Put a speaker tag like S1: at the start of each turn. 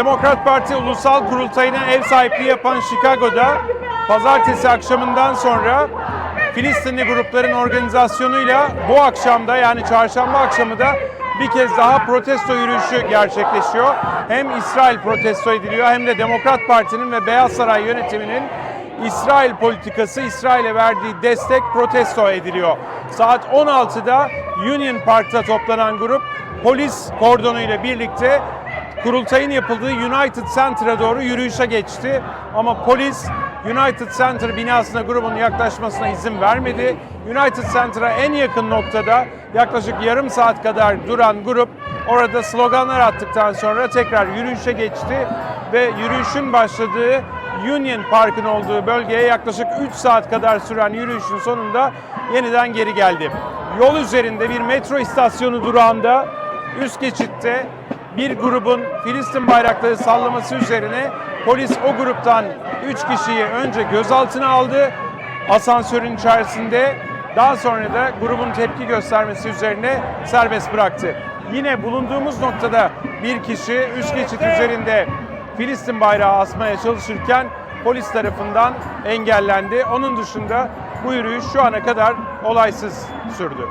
S1: Demokrat Parti Ulusal Kurultayı'na ev sahipliği yapan Chicago'da pazartesi akşamından sonra Filistinli grupların organizasyonuyla bu akşamda yani çarşamba akşamı da bir kez daha protesto yürüyüşü gerçekleşiyor. Hem İsrail protesto ediliyor hem de Demokrat Parti'nin ve Beyaz Saray yönetiminin İsrail politikası, İsrail'e verdiği destek protesto ediliyor. Saat 16'da Union Park'ta toplanan grup polis kordonuyla birlikte kurultayın yapıldığı United Center'a doğru yürüyüşe geçti. Ama polis United Center binasına grubun yaklaşmasına izin vermedi. United Center'a en yakın noktada yaklaşık yarım saat kadar duran grup orada sloganlar attıktan sonra tekrar yürüyüşe geçti ve yürüyüşün başladığı Union Park'ın olduğu bölgeye yaklaşık 3 saat kadar süren yürüyüşün sonunda yeniden geri geldi. Yol üzerinde bir metro istasyonu durağında üst geçitte bir grubun Filistin bayrakları sallaması üzerine polis o gruptan 3 kişiyi önce gözaltına aldı asansörün içerisinde. Daha sonra da grubun tepki göstermesi üzerine serbest bıraktı. Yine bulunduğumuz noktada bir kişi üst geçit üzerinde Filistin bayrağı asmaya çalışırken polis tarafından engellendi. Onun dışında bu yürüyüş şu ana kadar olaysız sürdü.